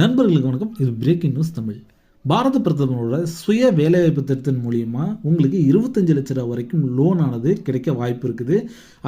நண்பர்களுக்கு வணக்கம். இது பிரேக்கிங் நியூஸ் தமிழ். பாரத பிரதமரோட சுய வேலைவாய்ப்பு திட்டத்தின் மூலியமாக உங்களுக்கு இருபத்தஞ்சு லட்ச ரூபா வரைக்கும் லோன் ஆனது கிடைக்க வாய்ப்பு இருக்குது.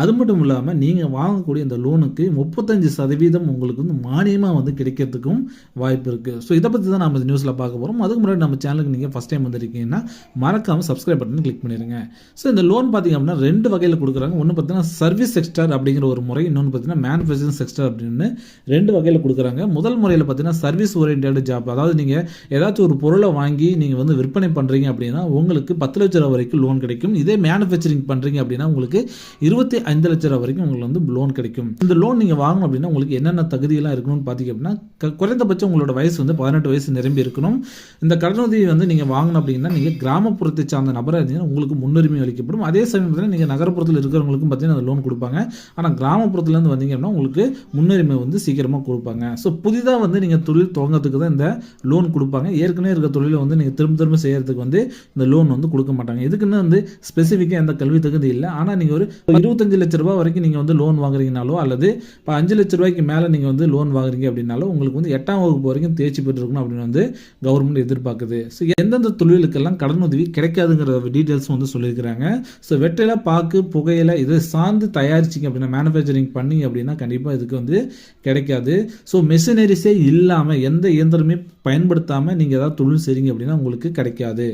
அது மட்டும் இல்லாமல் நீங்கள் வாங்கக்கூடிய அந்த லோனுக்கு முப்பத்தஞ்சு சதவீதம் உங்களுக்கு வந்து மானியமாக வந்து கிடைக்கிறதுக்கும் வாய்ப்பு இருக்குது ஸோ இதை பற்றி தான் நம்ம இந்த நியூஸில் பார்க்க போகிறோம் அதுக்கு முன்னாடி நம்ம சேனலுக்கு நீங்கள் ஃபஸ்ட் டைம் வந்திருக்கீங்கன்னா மறக்காமல் சப்ஸ்கிரைப் பட்டன் கிளிக் பண்ணிடுங்க ஸோ இந்த லோன் பார்த்தீங்க அப்படின்னா ரெண்டு வகையில் கொடுக்குறாங்க. ஒன்று பார்த்தீங்கன்னா சர்வீஸ் செக்டர் அப்படிங்கிற ஒரு முறை இன்னொன்று பார்த்தீங்கன்னா மேனுஃபேக்சரிங் செக்டர் அப்படின்னு ரெண்டு வகையில் கொடுக்குறாங்க. முதல் முறையில் பார்த்தீங்கன்னா சர்வீஸ் ஓரியன்ட் ஜாப் அதாவது நீங்கள் ஏதாச்சும் ஒரு பொருளை வாங்கி நீங்கள் வந்து விற்பனை பண்ணுறீங்க அப்படின்னா உங்களுக்கு பத்து லட்ச ரூபா வரைக்கும் லோன் கிடைக்கும். இதே மேனுஃபேக்சரிங் பண்ணுறீங்க அப்படின்னா உங்களுக்கு இருபத்தி ஐந்து லட்ச ரூபா வரைக்கும் உங்களுக்கு வந்து லோன் கிடைக்கும். இந்த லோன் நீங்கள் வாங்கணும் அப்படின்னா உங்களுக்கு என்னென்ன தகுதியெல்லாம் இருக்கணும்னு பார்த்தீங்க அப்படின்னா குறைந்தபட்சம் உங்களோட வயசு வந்து பதினெட்டு வயசு நிரம்பி இருக்கணும். இந்த கடனுதவி வந்து நீங்கள் வாங்கணும் அப்படின்னா நீங்கள் கிராமப்புறத்தை சார்ந்த நபராக இருந்தீங்கன்னா உங்களுக்கு முன்னுரிமை அளிக்கப்படும். அதே சமயத்தில் நீங்கள் நகரப்புறத்தில் இருக்கிறவங்களுக்கும் பார்த்தீங்கன்னா அந்த லோன் கொடுப்பாங்க. ஆனால் கிராமப்புறத்துலேருந்து வந்தீங்க அப்படின்னா உங்களுக்கு முன்னுரிமை வந்து சீக்கிரமாக கொடுப்பாங்க. ஸோ புதிதாக வந்து நீங்கள் தொழில் துவங்கிறதுக்கு தான் இந்த லோன் கொடுப்பாங்க. ஏற்கனவே இருக்க தொழிலை வந்து நீங்கள் திரும்ப திரும்ப செய்யறதுக்கு வந்து இந்த லோன் வந்து கொடுக்க மாட்டாங்க. இதுக்குன்னு வந்து ஸ்பெசிஃபிக்காக எந்த கல்வி தகுதி இல்லை. ஆனால் நீங்கள் ஒரு இருபத்தஞ்சு லட்ச ரூபாய் வரைக்கும் நீங்கள் வந்து லோன் வாங்குறீங்கனாலோ அல்லது இப்போ அஞ்சு லட்ச ரூபாய்க்கு மேலே நீங்கள் வந்து லோன் வாங்குறீங்க அப்படின்னாலும் உங்களுக்கு வந்து எட்டாம் வகுப்பு வரைக்கும் தேர்ச்சி பெற்றிருக்கணும் அப்படின்னு வந்து கவர்மெண்ட் எதிர்பார்க்குது. ஸோ எந்தெந்த தொழிலுக்கெல்லாம் கடன் உதவி கிடைக்காதுங்கிற டீட்டெயில்ஸ் வந்து சொல்லியிருக்கிறாங்க. ஸோ வெட்டையில பாக்கு புகையில இதை சார்ந்து தயாரிச்சிங்க அப்படின்னா மேனுஃபேக்சரிங் பண்ணீங்க அப்படின்னா கண்டிப்பாக இதுக்கு வந்து கிடைக்காது. ஸோ மெஷினரிஸே இல்லாமல் எந்த இயந்திரமே பயன்படுத்தாமல் நீங்கள் ஏதாவது தொழில் செய்கிறீங்க அப்படின்னா உங்களுக்கு கிடைக்காது.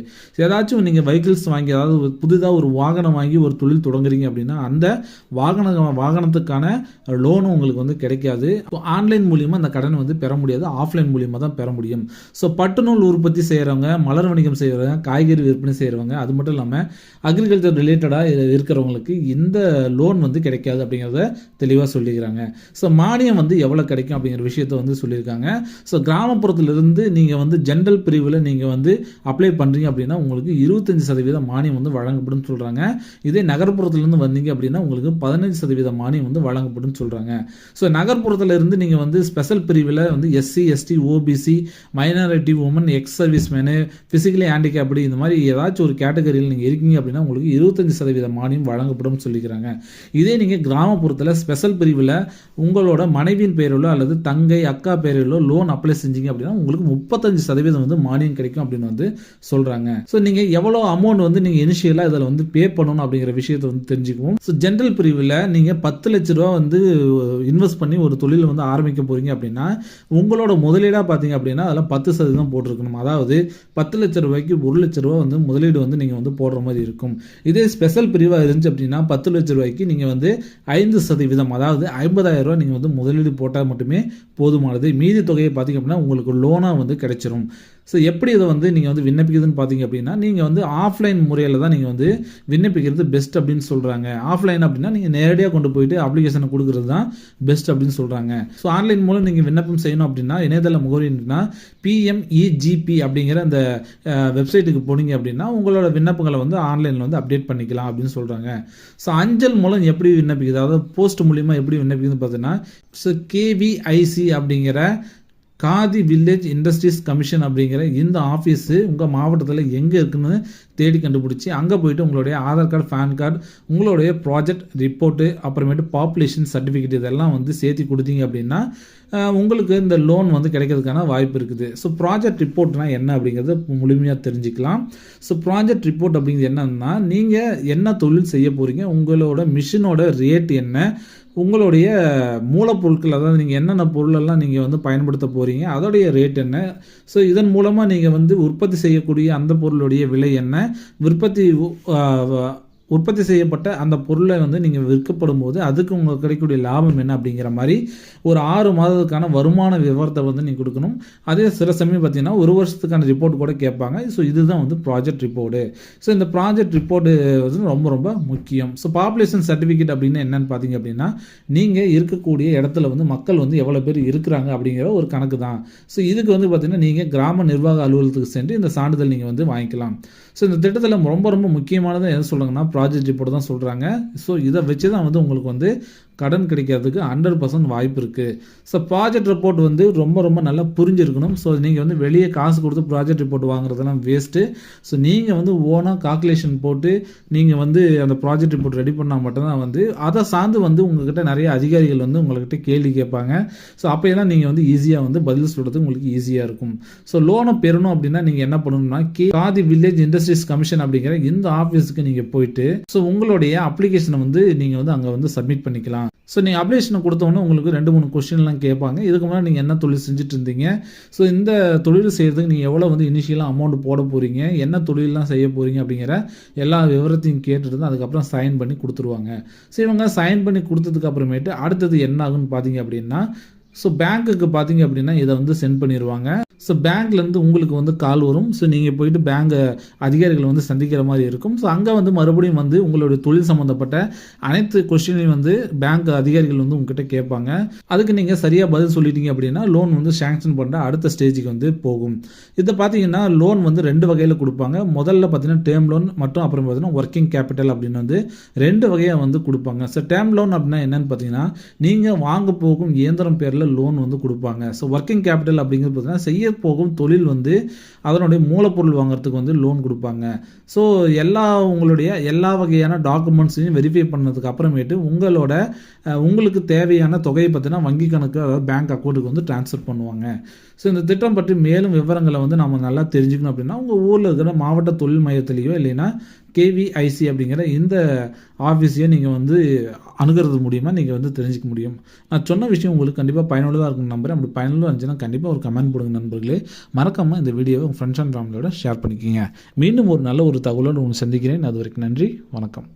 ஏதாச்சும் நீங்கள் வெஹிக்கிள்ஸ் வாங்கி அதாவது புதிதாக ஒரு வாகனம் வாங்கி ஒரு தொழில் தொடங்குறீங்க அப்படின்னா அந்த வாகன வாகனத்துக்கான லோனும் உங்களுக்கு வந்து கிடைக்காது. ஆன்லைன் மூலியமாக அந்த கடனை வந்து பெற முடியாது. ஆஃப்லைன் மூலியமாக தான் பெற முடியும். ஸோ பட்டுநூல் உற்பத்தி செய்கிறவங்க மலர் வணிகம் செய்கிறவங்க காய்கறி விற்பனை செய்கிறவங்க அது மட்டும் இல்லாமல் அக்ரிகல்ச்சர் ரிலேட்டடாக இருக்கிறவங்களுக்கு இந்த லோன் வந்து கிடைக்காது அப்படிங்கிறத தெளிவாக சொல்லிக்கிறாங்க. ஸோ மானியம் வந்து எவ்வளோ கிடைக்கும் அப்படிங்கிற விஷயத்த வந்து சொல்லியிருக்காங்க. ஸோ கிராமப்புறத்திலிருந்து நீங்கள் வந்து ஜென்ரல் பிரிவில் நீங்கள் வந்து அப்ளை பண்ணுறீங்க அப்படின்னா உங்களுக்கு இருபத்தஞ்சு சதவீதம் மானியம் வந்து வழங்கப்படும் சொல்கிறாங்க இதே நகர்ப்புறத்துலேருந்து வந்தீங்க அப்படின்னா உங்களுக்கு பதினஞ்சு சதவீத மானியம் வந்து வழங்கப்படும் சொல்கிறாங்க ஸோ நகர்ப்புறத்துல இருந்து நீங்கள் வந்து ஸ்பெஷல் பிரிவில் வந்து S C S T O B C minority woman ex servicemen physically handicapped இந்த மாதிரி ஏதாச்சும் ஒரு கேட்டகரியில் நீங்கள் இருக்கீங்க அப்படின்னா உங்களுக்கு இருபத்தஞ்சு சதவீத மானியம் வழங்கப்படும் சொல்லிக்கிறாங்க. இதே நீங்கள் கிராமப்புறத்தில் ஸ்பெஷல் பிரிவில் உங்களோட மனைவியின் பேரிலோ அல்லது தங்கை அக்கா பேரிலோ லோன் அப்ளை செஞ்சீங்க அப்படின்னா உங்களுக்கு முப்பத்தஞ்சு சதவீதம் வந்து மானியம் கிடைக்கும் அப்படின்னு வந்து சொல்கிறாங்க ஸோ நீங்கள் எவ்வளோ அமௌண்ட் வந்து நீங்கள் இனிஷியலாக இதில் வந்து பே பண்ணணும் அப்படிங்கிற விஷயத்தை வந்து தெரிஞ்சுக்குவோம். ஸோ ஜென்ரல் பிரிவில் நீங்கள் பத்து லட்ச ரூபா வந்து இன்வெஸ்ட் பண்ணி ஒரு தொழில் வந்து ஆரம்பிக்க போகிறீங்க அப்படின்னா உங்களோட முதலீடாக பார்த்தீங்க அப்படின்னா அதில் பத்து சதவீதம் போட்டிருக்கணும். அதாவது பத்து லட்ச ரூபாய்க்கு ஒரு லட்ச ரூபா வந்து முதலீடு வந்து நீங்கள் வந்து போடுற மாதிரி இருக்கும். இதே ஸ்பெஷல் பிரிவாக இருந்துச்சு அப்படின்னா பத்து லட்ச ரூபாய்க்கு நீங்கள் வந்து ஐந்து சதவீதம் அதாவது ஐம்பதாயிரம் ரூபா நீங்கள் வந்து முதலீடு போட்டால் மட்டுமே போதுமானது. மீதி தொகையை பார்த்தீங்க அப்படின்னா உங்களுக்கு லோனாக வந்து கிடைச்சிரும். ஸோ எப்படி இதை வந்து நீங்கள் வந்து விண்ணப்பிக்கிறதுன்னு பார்த்தீங்க அப்படின்னா நீங்கள் வந்து ஆஃப்லைன் முறையில் தான் நீங்கள் வந்து விண்ணப்பிக்கிறது பெஸ்ட் அப்படின்னு சொல்கிறாங்க ஆஃப்லைன் அப்படின்னா நீங்கள் நேரடியாக கொண்டு போயிட்டு அப்ளிகேஷனை கொடுக்குறது தான் பெஸ்ட் அப்படின்னு சொல்கிறாங்க ஸோ ஆன்லைன் மூலம் நீங்கள் விண்ணப்பம் செய்யணும் அப்படின்னா இணையதள முகவரின்னா பிஎம்இஜிபி அப்படிங்கிற அந்த வெப்சைட்டுக்கு போனீங்க அப்படின்னா உங்களோட விண்ணப்பங்களை வந்து ஆன்லைனில் வந்து அப்டேட் பண்ணிக்கலாம் அப்படின்னு சொல்கிறாங்க ஸோ அஞ்சல் மூலம் எப்படி விண்ணப்பிக்குது அதாவது போஸ்ட் மூலியமாக எப்படி விண்ணப்பிக்குதுன்னு பார்த்தீங்கன்னா ஸோ கேவிஐசி அப்படிங்கிற காதி வில்லேஜ் இண்டஸ்ட்ரீஸ் கமிஷன் அப்படிங்கிற இந்த ஆஃபீஸு உங்கள் மாவட்டத்தில் எங்கே இருக்குன்னு தேடி கண்டுபிடிச்சி அங்கே போயிட்டு உங்களுடைய ஆதார் கார்டு பேன் கார்டு உங்களுடைய ப்ராஜெக்ட் ரிப்போர்ட்டு அப்புறமேட்டு பாப்புலேஷன் சர்டிஃபிகேட் இதெல்லாம் வந்து சேர்த்து கொடுத்தீங்க அப்படின்னா உங்களுக்கு இந்த லோன் வந்து கிடைக்கிறதுக்கான வாய்ப்பு இருக்குது. ஸோ ப்ராஜெக்ட் ரிப்போர்ட்னா என்ன அப்படிங்கிறத முழுமையாக தெரிஞ்சுக்கலாம். ஸோ ப்ராஜெக்ட் ரிப்போர்ட் அப்படிங்கிறது என்னன்னா நீங்கள் என்ன தொழில் செய்ய போகிறீங்க உங்களோட மிஷினோட ரேட் என்ன உங்களுடைய மூலப்பொருட்கள் அதாவது நீங்கள் என்னென்ன பொருளெல்லாம் நீங்கள் வந்து பயன்படுத்த போகிறீங்க அதோடைய ரேட் என்ன? ஸோ இதன் மூலமாக நீங்கள் வந்து உற்பத்தி செய்யக்கூடிய அந்த பொருளுடைய விலை என்ன? விற்பத்தி உற்பத்தி செய்யப்பட்ட அந்த பொருளை வந்து நீங்கள் விற்கப்படும் போது அதுக்கு உங்களுக்கு கிடைக்கக்கூடிய லாபம் என்ன அப்படிங்கிற மாதிரி ஒரு ஆறு மாதத்துக்கான வருமான விவரத்தை வந்து நீங்கள் கொடுக்கணும். அதே சில சமயம் பார்த்தீங்கன்னா ஒரு வருஷத்துக்கான ரிப்போர்ட் கூட கேட்பாங்க. ஸோ இதுதான் வந்து ப்ராஜெக்ட் ரிப்போர்ட்டு ஸோ இந்த ப்ராஜெக்ட் ரிப்போர்ட்டு வந்து ரொம்ப ரொம்ப முக்கியம். ஸோ பாப்புலேஷன் சர்டிஃபிகேட் அப்படின்னு என்னென்னு பார்த்தீங்க அப்படின்னா நீங்கள் இருக்கக்கூடிய இடத்துல வந்து மக்கள் வந்து எவ்வளோ பேர் இருக்கிறாங்க அப்படிங்கிற ஒரு கணக்கு தான். ஸோ இதுக்கு வந்து பார்த்தீங்கன்னா நீங்கள் கிராம நிர்வாக அலுவலகத்துக்கு சென்று இந்த சான்றிதழ் நீங்கள் வந்து வாங்கிக்கலாம். ஸோ இந்த திட்டத்தில் ரொம்ப ரொம்ப முக்கியமானது எது சொல்கிறாங்கன்னா ப்ராஜெக்ட் ரிப்போர்ட் தான் சொல்கிறாங்க ஸோ இதை வச்சு தான் வந்து உங்களுக்கு வந்து கடன் கிடைக்கிறதுக்கு ஹண்ட்ரட் பர்சன்ட் வாய்ப்பு இருக்குது ஸோ ப்ராஜெக்ட் ரிப்போர்ட் வந்து ரொம்ப ரொம்ப நல்லா புரிஞ்சிருக்கணும். ஸோ நீங்கள் வந்து வெளியே காசு கொடுத்து ப்ராஜெக்ட் ரிப்போர்ட் வாங்குறதெல்லாம் வேஸ்ட்டு ஸோ நீங்கள் வந்து ஓனாக கால்குலேஷன் போட்டு நீங்கள் வந்து அந்த ப்ராஜெக்ட் ரிப்போர்ட் ரெடி பண்ணால் மட்டும்தான் வந்து அதை சார்ந்து வந்து உங்ககிட்ட நிறைய அதிகாரிகள் வந்து உங்கள்கிட்ட கேள்வி கேட்பாங்க. ஸோ அப்போயெல்லாம் நீங்கள் வந்து ஈஸியாக வந்து பதில் சொல்கிறது உங்களுக்கு ஈஸியாக இருக்கும். ஸோ லோனை பெறணும் அப்படின்னா நீங்கள் என்ன பண்ணணும்னா K Khadi village industries commission அப்படிங்கிற இந்த ஆஃபீஸுக்கு நீங்கள் போயிட்டு ஸோ உங்களுடைய அப்ளிகேஷனை வந்து நீங்கள் வந்து அங்கே வந்து சப்மிட் பண்ணிக்கலாம். ஸோ நீங்கள் அப்ளிகேஷனை கொடுத்தோன்னே உங்களுக்கு ரெண்டு மூணு கொஸ்டின்லாம் கேட்பாங்க. இதுக்கு முன்னாடி நீங்கள் என்ன தொழில் செஞ்சுட்டு இருந்தீங்க ஸோ இந்த தொழில் செய்கிறதுக்கு நீங்கள் எவ்வளோ வந்து இனிஷியலாக அமௌண்ட் போட போகிறீங்க என்ன தொழிலெலாம் செய்ய போகிறீங்க அப்படிங்கிற எல்லா விவரத்தையும் கேட்டுட்டு தான் அதுக்கப்புறம் சைன் பண்ணி கொடுத்துருவாங்க. ஸோ இவங்க சைன் பண்ணி கொடுத்ததுக்கு அப்புறமேட்டு அடுத்தது என்ன ஆகுன்னு பார்த்தீங்க அப்படின்னா ஸோ பேங்க்குக்கு பார்த்தீங்க அப்படின்னா இதை வந்து சென்ட் பண்ணிடுவாங்க ஸோ பேங்க்லேருந்து உங்களுக்கு வந்து கால் வரும். ஸோ நீங்கள் போயிட்டு பேங்க் அதிகாரிகளை வந்து சந்திக்கிற மாதிரி இருக்கும். ஸோ அங்கே வந்து மறுபடியும் வந்து உங்களுடைய தொழில் சம்மந்தப்பட்ட அனைத்து கொஸ்டினையும் வந்து பேங்க் அதிகாரிகள் வந்து உங்ககிட்ட கேட்பாங்க. அதுக்கு நீங்கள் சரியாக பதில் சொல்லிட்டீங்க அப்படின்னா லோன் வந்து சேங்ஷன் பண்ணுற அடுத்த ஸ்டேஜுக்கு வந்து போகும். இதை பார்த்தீங்கன்னா லோன் வந்து ரெண்டு வகையில் கொடுப்பாங்க. முதல்ல பார்த்தீங்கன்னா டேர்ம் லோன் மற்றும் அப்புறம் பார்த்தீங்கன்னா ஒர்க்கிங் கேபிட்டல் அப்படின்னு வந்து ரெண்டு வகையாக வந்து கொடுப்பாங்க. ஸோ டேர்ம் லோன் அப்படின்னா என்னன்னு பார்த்தீங்கன்னா நீங்கள் வாங்க போகும் இயந்திரம் பேரில் லோன் வந்து கொடுப்பாங்க. ஸோ ஒர்க்கிங் கேபிட்டல் அப்படிங்கிறது பார்த்தீங்கன்னா செய்ய போகும் தொழில் வந்து அதனுடைய மூலப்பொருள் வாங்குறதுக்கு வந்து லோன் கொடுப்பாங்க. ஸோ எல்லா உங்களுடைய எல்லா வகையான டாக்குமெண்ட்ஸையும் வெரிஃபை பண்ணதுக்கு அப்புறமேட்டு உங்களோட உங்களுக்கு தேவையான தொகையை பார்த்தீங்கன்னா வங்கி கணக்கு அதாவது பேங்க் அக்கௌண்ட்டுக்கு வந்து ட்ரான்ஸ்ஃபர் பண்ணுவாங்க. ஸோ இந்த திட்டம் பற்றி மேலும் விவரங்களை வந்து நம்ம நல்லா தெரிஞ்சுக்கணும் அப்படின்னா உங்கள் ஊரில் இருக்கிற மாவட்ட தொழில் மையத்திலேயோ இல்லைன்னா கேவிஐசி அப்படிங்கிற இந்த ஆஃபீஸையும் நீங்கள் வந்து அணுகிறது மூலிமா நீங்கள் வந்து தெரிஞ்சுக்க முடியும். நான் சொன்ன விஷயம் உங்களுக்கு கண்டிப்பாக பயனுள்ளதாக இருக்கும் நம்புறேன். அப்படி பயனுள்ளதாக இருந்துச்சுன்னா கண்டிப்பாக ஒரு கமெண்ட் போடுங்க நண்பர்களே. மறக்காமல் இந்த வீடியோவை உங்கள் ஃப்ரெண்ட்ஸ் அண்ட் ஃபேமிலியோட ஷேர் பண்ணிக்கிங்க. மீண்டும் ஒரு நல்ல ஒரு தகவலோடு உங்களை சந்திக்கிறேன். அது வரைக்கும் நன்றி. வணக்கம்.